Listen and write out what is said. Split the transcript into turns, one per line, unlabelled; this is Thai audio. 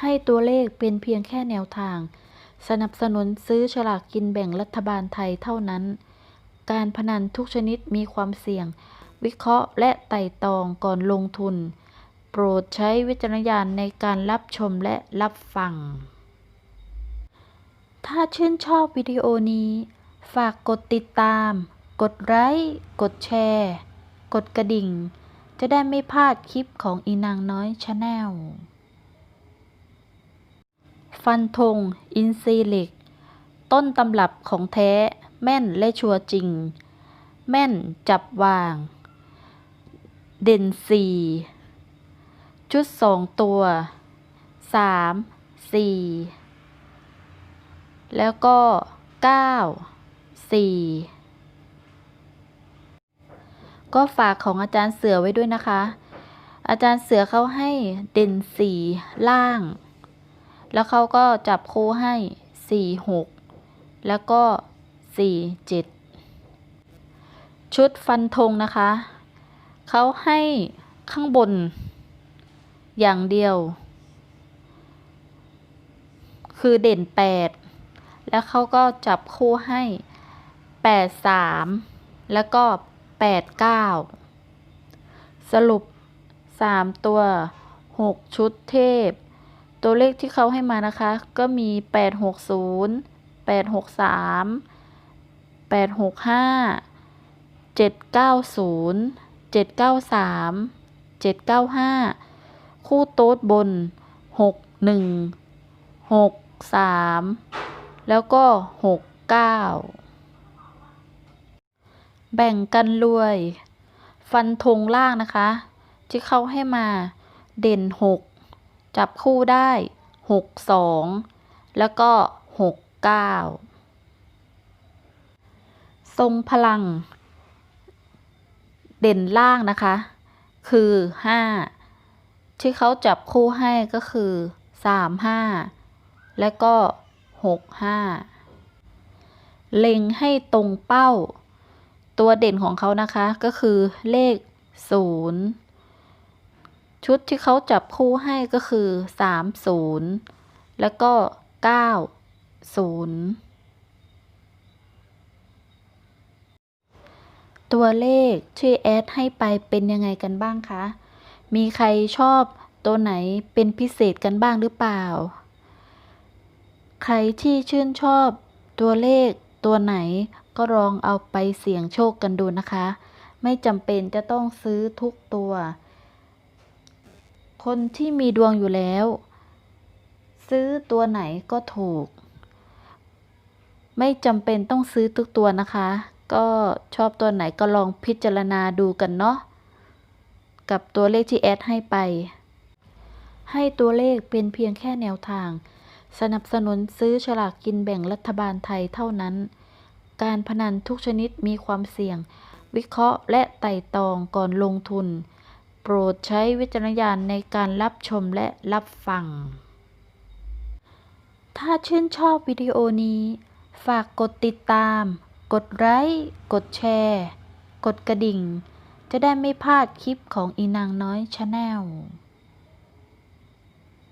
ให้ตัวเลขเป็นเพียงแค่แนวทาง สนับสนุนซื้อฉลากกินแบ่งรัฐบาลไทยเท่านั้น การพนันทุกชนิดมีความเสี่ยง วิเคราะห์และไต่ตองก่อนลงทุน โปรดใช้วิจารณญาณในการรับชมและรับฟัง ถ้าชื่นชอบวิดีโอนี้ ฝากกดติดตาม กดไลค์กดแชร์ กดกระดิ่งจะได้ไม่พลาดคลิปของอีนางน้อยชาแนล ฟันธง อินซีเหล็ก ต้นตำรับของแท้ แม่นและชัวจริง แม่นจับวาง เด่นสี่ชุดสองตัวสามสี่แล้วก็เก้าสี่ก็ฝากของอาจารย์เสือไว้ด้วยนะคะ อาจารย์เสือเขาให้เด่นสี่ล่าง แล้วเขาก็จับคู่ให้สี่หกแล้วก็สี่เจ็ดชุดฟันธงนะคะ เขาให้ข้างบน อย่างเดียว คือเด่นแปดแล้วเขาก็จับคู่ให้แปดสามแล้วก็แปดเก้าสรุปสามตัวหกชุดเทพ ตัวเลขที่เขาให้มานะคะ ก็มีแปดหกศูนย์แปดหกสามแปดหกห้าเจ็ดเก้าศูนย์เจ็ดเก้าสามเจ็ดเก้าห้าคู่โต๊ดบนหกหนึ่งหกสามแล้วก็หกเก้าแบ่งกันรวย ฟันธงล่างนะคะ ที่เขาให้มาเด่นหก จับคู่ได้หกสองแล้วก็หกเก้าทรงพลัง เด่นล่างนะคะ คือห้าที่เขาจับคู่ให้ก็คือสามห้าแล้วก็หกห้าเล็งให้ตรงเป้า ตัวเด่นของเขานะคะก็คือเลขศูนย์ ชุดที่เขาจับคู่ให้ก็คือสามศูนย์แล้วก็เก้าศูนย์ตัวเลขที่แอดให้ไปเป็นยังไงกันบ้างคะ มีใครชอบตัวไหนเป็นพิเศษกันบ้างหรือเปล่า ใครที่ชื่นชอบตัวเลขตัวไหนก็ลองเอาไปเสี่ยงโชคกันดูนะคะ ไม่จำเป็นจะต้องซื้อทุกตัว คนที่มีดวงอยู่แล้ว ซื้อตัวไหนก็ถูก ไม่จำเป็นต้องซื้อทุกตัวนะคะ ก็ชอบตัวไหนก็ลองพิจารณาดูกันเนาะกับตัวเลขที่แอดให้ไป ให้ตัวเลขเป็นเพียงแค่แนวทาง สนับสนุนซื้อฉลากกินแบ่งรัฐบาลไทยเท่านั้น การพนันทุกชนิดมีความเสี่ยง วิเคราะห์และไต่ตองก่อนลงทุน โปรดใช้วิจารณญาณในการรับชมและรับฟัง ถ้าชื่นชอบวิดีโอนี้ ฝากกดติดตาม กดไลค์ กดแชร์ กดกระดิ่ง จะได้ไม่พลาดคลิปของอีนางน้อยชาแนล